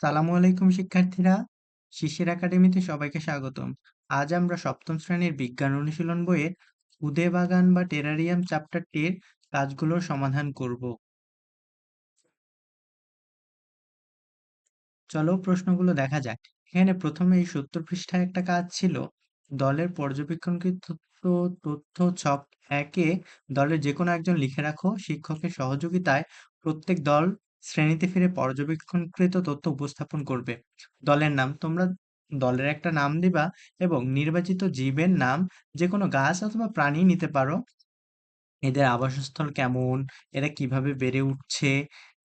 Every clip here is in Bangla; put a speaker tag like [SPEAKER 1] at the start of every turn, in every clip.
[SPEAKER 1] সালামু আলাইকুম, শিক্ষার্থীরা। শিশির একাডেমিতে সবাইকে স্বাগতম। আজ আমরা সপ্তম শ্রেণির বিজ্ঞান অনুশীলন বইয়ের উদে বাগান বা টেরারিয়াম চ্যাপ্টারটির কাজগুলোর সমাধান করব। চলো প্রশ্নগুলো দেখা যাক। এখানে প্রথমে এই সত্তর পৃষ্ঠায় একটা কাজ ছিল। দলের পর্যবেক্ষণকৃত তথ্য ছক একে দলের যে কোনো একজন লিখে রাখো। শিক্ষকের সহযোগিতায় প্রত্যেক দল শ্রেণীতে ফিরে পর্যবেক্ষণকৃত তথ্য উপস্থাপন করবে। দলের নাম তোমরা দলের একটা নাম দিবা এবং নির্বাচিত জীবের নাম যে কোনো গাছ অথবা প্রাণী নিতে পারো। এদের আবাসস্থল কেমন? এরা কীভাবে বেড়ে উঠছে?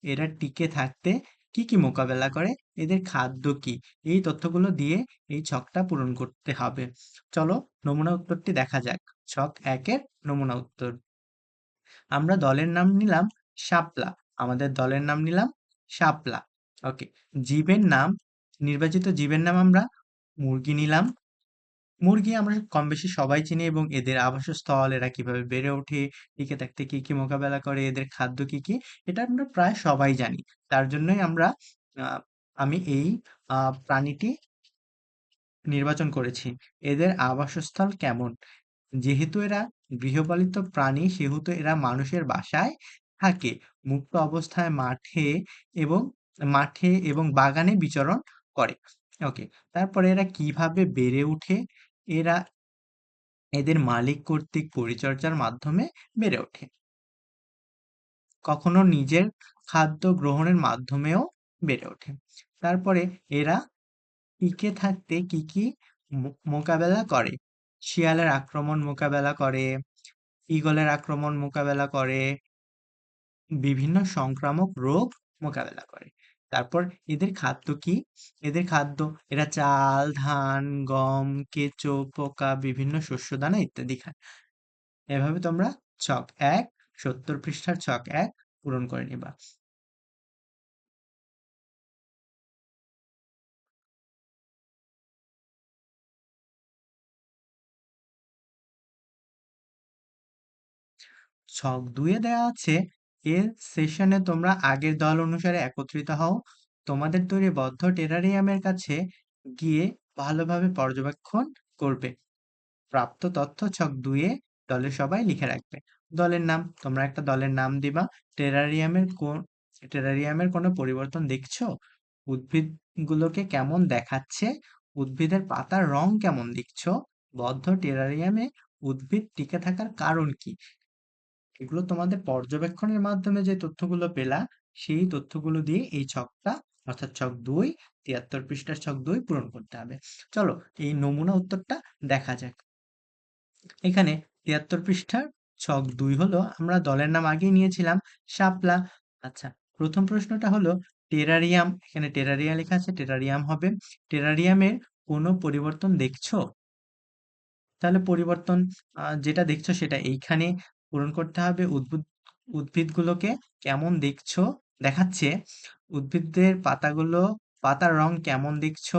[SPEAKER 1] এরা টিকে থাকতে কি কি মোকাবেলা করে? এদের খাদ্য কি? এই তথ্যগুলো দিয়ে এই ছকটা পূরণ করতে হবে। চলো নমুনা উত্তরটি দেখা যাক। ছক একের নমুনা উত্তর। আমরা দলের নাম নিলাম শাপলা। আমাদের দলের নাম নিলাম শাপলা। ওকে জীবের নাম, নির্বাচিত জীবের নাম আমরা মুরগি নিলাম। মুরগি আমরা কম বেশি সবাই চিনি এবং এদের আবাসস্থল, এরা কীভাবে বেড়ে ওঠে টিকে থাকতে কি কি মোকাবেলা করে, এদের খাদ্য কি কি, এটা আমরা প্রায় সবাই জানি। তার জন্যই আমরা আমি এই প্রাণীটি নির্বাচন করেছি। এদের আবাসস্থল কেমন? যেহেতু এরা গৃহপালিত প্রাণী, সেহেতু এরা মানুষের বাসায় থাকে। মুক্ত অবস্থায় মাঠে এবং মাঠে এবং বাগানে বিচরণ করে। ওকে তারপরে এরা কীভাবে বেড়ে ওঠে? এরা এদের মালিক কর্তৃক পরিচর্যার মাধ্যমে বেড়ে ওঠে। কখনো নিজের খাদ্য গ্রহণের মাধ্যমেও বেড়ে ওঠে। তারপরে এরা টিকে থাকতে কি কি মোকাবেলা করে? শিয়ালের আক্রমণ মোকাবেলা করে, ঈগলের আক্রমণ মোকাবেলা করে বিভিন্ন সংক্রামক রোগ মোকাবেলা করে। তারপর এদের খাদ্য কি? এদের খাদ্য, এরা চাল, ধান, গম, কেঁচো, পোকা, বিভিন্ন শস্য দানা ইত্যাদি খায়। এভাবে তোমরা ছক এক, সত্তর পৃষ্ঠার ছক এক পূরণ করে নিবা। ছক দুয়ে দেওয়া আছে এর সেশনে তোমরা আগের দল অনুসারে একত্রিত হও। তোমাদের তৈরি বদ্ধ টেরারিয়ামের কাছে গিয়ে ভালোভাবে পর্যবেক্ষণ করবে। প্রাপ্ত তথ্য ছক দুয়ে দলের সবাই লিখে রাখবে। দলের নাম, তোমরা একটা দলের নাম দিবা। টেরারিয়ামের কোন টেরারিয়ামের কোনো পরিবর্তন দেখছ? উদ্ভিদ গুলোকে কেমন দেখাচ্ছে? উদ্ভিদের পাতার রং কেমন দেখছ? বদ্ধ টেরারিয়ামে উদ্ভিদ টিকে থাকার কারণ কি? এগুলো তোমাদের পর্যবেক্ষণের মাধ্যমে যে তথ্যগুলো পেলা, সেই তথ্যগুলো দিয়ে এই ছকটা, অর্থাৎ ছক দুই, তিয়াত্তর পৃষ্ঠার ছক দুই পূরণ করতে হবে। চলো এই নমুনা উত্তরটা দেখা যাক। এখানে তিয়াত্তর পৃষ্ঠার ছক দুই হলো, আমরা দলের নাম আগেই নিয়েছিলাম, শাপলা। আচ্ছা প্রথম প্রশ্নটা হলো, টেরারিয়াম, এখানে টেরারিয়া লেখা আছে, টেরারিয়াম হবে। টেরারিয়ামের কোনো পরিবর্তন দেখছ? তাহলে পরিবর্তন যেটা দেখছ সেটা এইখানে পূরণ করতে হবে। উদ্ভিদ উদ্ভিদগুলোকে কেমন দেখছ? দেখাচ্ছে উদ্ভিদদের পাতাগুলো, পাতার রং কেমন দেখছ?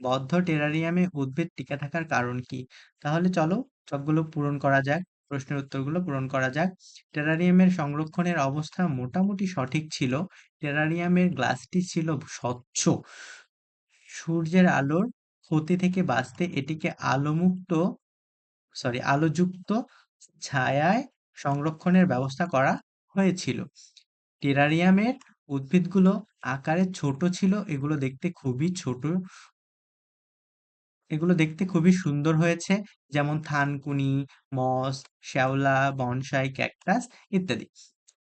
[SPEAKER 1] বদ্ধ টেরারিয়ামে উদ্ভিদ টিকে থাকার কারণ কি? তাহলে চলো সবগুলো পূরণ করা যাক, প্রশ্নের উত্তরগুলো পূরণ করা যাক। টেরারিয়ামের সংরক্ষণের অবস্থা মোটামুটি সঠিক ছিল। টেরারিয়ামের গ্লাসটি ছিল স্বচ্ছ। সূর্যের আলোর ক্ষতি থেকে বাঁচতে এটিকে আলোমুক্ত, সরি, আলোযুক্ত ছায়ায় সংরক্ষণের ব্যবস্থা করা হয়েছিল। টেরারিয়ামের উদ্ভিদগুলো আকারে ছোট ছিল। এগুলো দেখতে খুবই ছোট। এগুলো দেখতে খুবই সুন্দর হয়েছে। যেমন থানকুনি, মস, শ্যাওলা, বনসাই, ক্যাকটাস ইত্যাদি।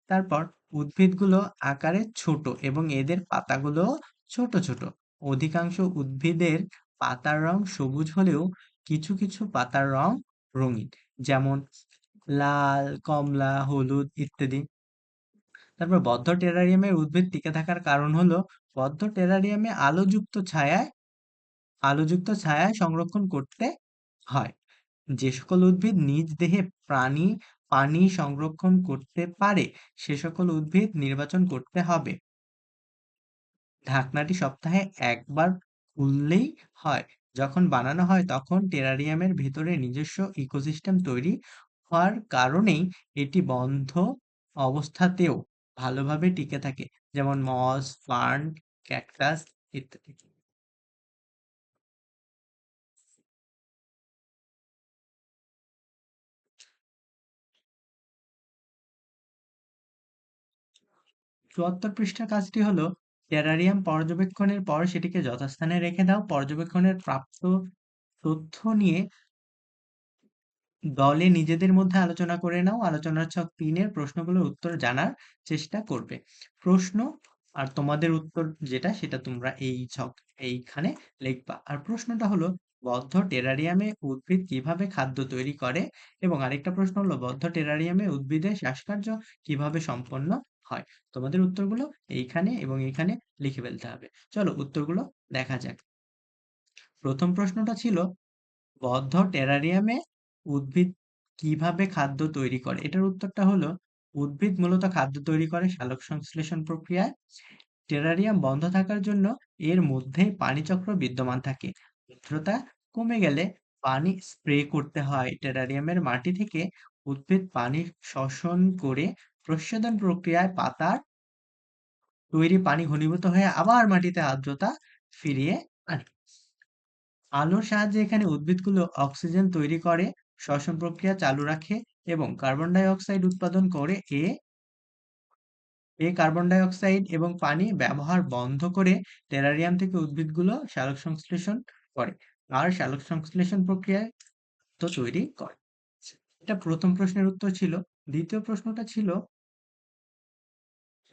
[SPEAKER 1] তারপর উদ্ভিদগুলো আকারে ছোট এবং এদের পাতাগুলো ছোট ছোট। অধিকাংশ উদ্ভিদের পাতার রং সবুজ হলেও কিছু কিছু পাতার রং রঙিন। যেমন লাল, কমলা, হলুদ ইত্যাদি। তারপর বদ্ধ টেরারিয়ামে উদ্ভিদ টিকে থাকার কারণ হলো, বদ্ধ টেরারিয়ামে আলোযুক্ত ছায়ায় আলোযুক্ত ছায়ায় সংরক্ষণ করতে হয়। যে সকল উদ্ভিদ নিজ দেহে প্রাণী, পানি সংরক্ষণ করতে পারে, সে সকল উদ্ভিদ নির্বাচন করতে হবে। ঢাকনাটি সপ্তাহে একবার খুললেই হয়। যখন বানানো হয়, তখন টেরারিয়ামের ভেতরে নিজস্ব ইকোসিস্টেম তৈরি হওয়ার কারণেই এটি বন্ধ অবস্থাতেও ভালোভাবে টিকে থাকে। যেমন মস, ফার্ন, ক্যাকটাস ইত্যাদি। চুয়াত্তর পৃষ্ঠার কাজটি হলো, টেরারিয়াম পর্যবেক্ষণের পর সেটিকে যথাস্থানে রেখে দাও। পর্যবেক্ষণের প্রাপ্ত তথ্য নিয়ে দলে নিজেদের মধ্যে আলোচনা করে নাও। আলোচনার ছক তিনের প্রশ্নগুলোর উত্তর জানার চেষ্টা করবে। প্রশ্ন আর তোমাদের উত্তর যেটা, সেটা তোমরা এই ছক এইখানে লিখবা। আর প্রশ্নটা হলো, বদ্ধ টেরারিয়ামে উদ্ভিদ কীভাবে খাদ্য তৈরি করে? এবং আরেকটা প্রশ্ন হলো, বদ্ধ টেরারিয়ামে উদ্ভিদের শ্বাসকার্য কীভাবে সম্পন্ন হয়? তোমাদের উত্তরগুলো এইখানে এবং এইখানে লিখে ফেলতে হবে। চলো উত্তরগুলো দেখা যাক। প্রথম প্রশ্নটা ছিল, বদ্ধ টেরারিয়ামে উদ্ভিদ কীভাবে খাদ্য তৈরি করে? এটার উত্তরটা হলো, উদ্ভিদ মূলত খাদ্য তৈরি করে সালোক সংশ্লেষণ প্রক্রিয়ায়। টেরারিয়াম বন্ধ থাকার জন্য এর মধ্যেই পানিচক্র বিদ্যমান থাকে। আর্দ্রতা কমে গেলে পানি স্প্রে করতে হয়। টেরারিয়ামের মাটি থেকে উদ্ভিদ পানি শোষণ করে প্রস্বেদন প্রক্রিয়ায় পাতার তৈরি পানি ঘনীভূত হয়ে আবার মাটিতে আর্দ্রতা ফিরিয়ে আনে। আলোর সাহায্যে এখানে উদ্ভিদগুলো অক্সিজেন তৈরি করে শ্বসন প্রক্রিয়া চালু রাখে এবং কার্বন ডাই অক্সাইড উৎপাদন করে এ। এ কার্বন ডাই অক্সাইড এবং পানি ব্যবহার বন্ধ করে টেরারিয়াম থেকে উদ্ভিদগুলো সালোক সংশ্লেষণ করে আর সালোক সংশ্লেষণ প্রক্রিয়ায় তো তৈরি করে। এটা প্রথম প্রশ্নের উত্তর ছিল। দ্বিতীয় প্রশ্নটা ছিল,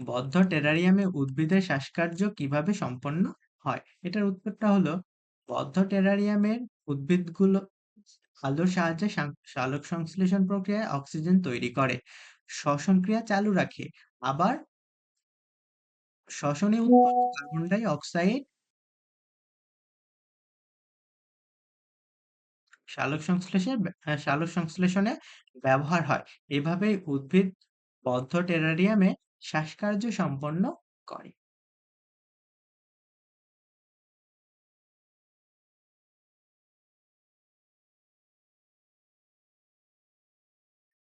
[SPEAKER 1] বদ্ধ টেরারিয়ামে উদ্ভিদের শ্বাসকার্য কীভাবে সম্পন্ন হয়? এটার উত্তরটা হলো, বদ্ধ টেরারিয়ামের উদ্ভিদগুলো আলোর সাহায্যে সালোক সংশ্লেষণ প্রক্রিয়ায় অক্সিজেন তৈরি করে। শ্বসন ক্রিয়া চালু রাখে। আবার শ্বসনে কার্বন ডাই অক্সাইড সালোক সংশ্লেষে সালোক সংশ্লেষণে ব্যবহার হয়। এভাবেই উদ্ভিদ বদ্ধ টেরারিয়ামে শ্বাসকার্য সম্পন্ন করে।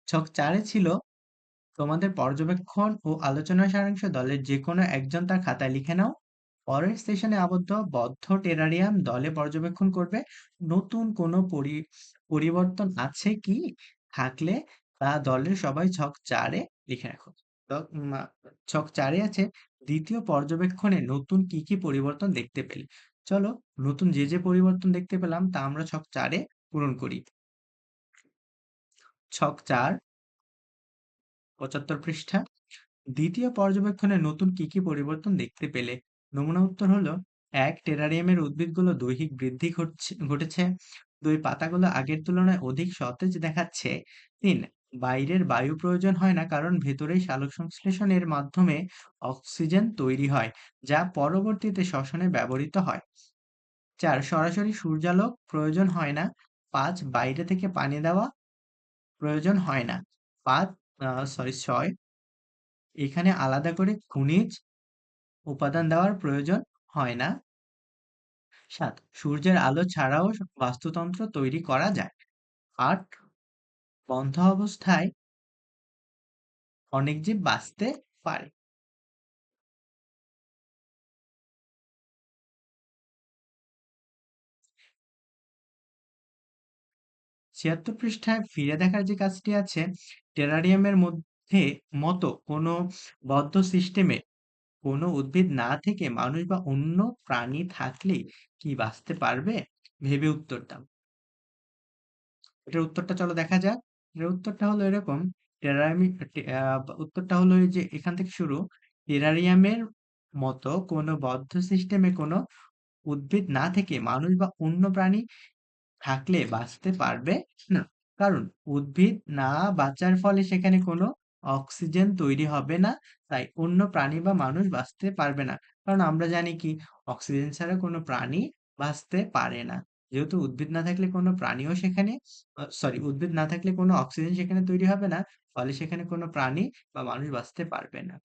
[SPEAKER 1] ছক চারে ছিল তোমাদের পর্যবেক্ষণ ও আলোচনা সারাংশ দলের যে কোনো একজন তার খাতায় লিখে নাও। পরের সেশনে আবদ্ধ বদ্ধ টেরারিয়াম দলে পর্যবেক্ষণ করবে। নতুন কোনো পরিবর্তন আছে কি? থাকলে তা দলের সবাই ছক চারে লিখে রাখো। ছক চারে আছে, দ্বিতীয় পর্যবেক্ষণে নতুন কি কি পরিবর্তন দেখতে পেলে। চলো, নতুন যে যে পরিবর্তন দেখতে পেলাম তা আমরা ছক চারে পূরণ করি। ছক চার, পঁচাত্তর পৃষ্ঠা। দ্বিতীয় পর্যবেক্ষণে নতুন কি কি পরিবর্তন দেখতে পেলে? নমুনা উত্তর হলো, এক, টেরারিয়ামের উদ্ভিদগুলো দৈহিক বৃদ্ধি ঘটেছে দুই, পাতাগুলো আগের তুলনায় অধিক সতেজ দেখাচ্ছে। তিন, বাইরের বায়ু প্রয়োজন হয় না কারণ ভেতরেই সালোক সংশ্লেষণের মাধ্যমে অক্সিজেন তৈরি হয়, যা পরবর্তীতে শ্বসনে ব্যবহৃত হয়। চার, সরাসরি সূর্যালোক প্রয়োজন হয় না। পাঁচ, বাইরে থেকে পানি দেওয়া। প্রয়োজন হয় না। পাঁচ সরি, ছয়। এখানে আলাদা করে খনিজ উপাদান দেওয়ার প্রয়োজন হয় না। সাত, সূর্যের আলো ছাড়াও বাস্তুতন্ত্র তৈরি করা যায়। আট, বন্ধ অবস্থায় অনেক জীব বাঁচতে পারে। ছিয়াত্তর পৃষ্ঠায় ফিরে দেখার যে কাজটি আছে টেরারিয়ামের মধ্যে মতো কোনো বদ্ধ সিস্টেমে কোনো উদ্ভিদ না থেকে মানুষ বা অন্য প্রাণী থাকলে কি বাঁচতে পারবে? ভেবে উত্তর দাও। এটার উত্তরটা চলো দেখা যাক। এর উত্তরটা হলো এরকম টেরামি উত্তরটা হলো যে এখান থেকে শুরু টেরারিয়ামের মতো কোনো বদ্ধ সিস্টেমে কোনো উদ্ভিদ না থেকে মানুষ বা অন্য প্রাণী থাকলে বাঁচতে পারবে না। কারণ উদ্ভিদ না বাঁচার ফলে সেখানে কোনো অক্সিজেন তৈরি হবে না, তাই অন্য প্রাণী বা মানুষ বাঁচতে পারবে না। কারণ আমরা জানি কি, অক্সিজেন ছাড়া কোনো প্রাণী বাঁচতে পারে না। যেহেতু উদ্ভিদ না থাকলে কোনো প্রাণীও সেখানে সরি উদ্ভিদ না থাকলে কোনো অক্সিজেন সেখানে তৈরি হবে না, ফলে সেখানে কোনো প্রাণী বা মানুষ বাঁচতে পারবে না।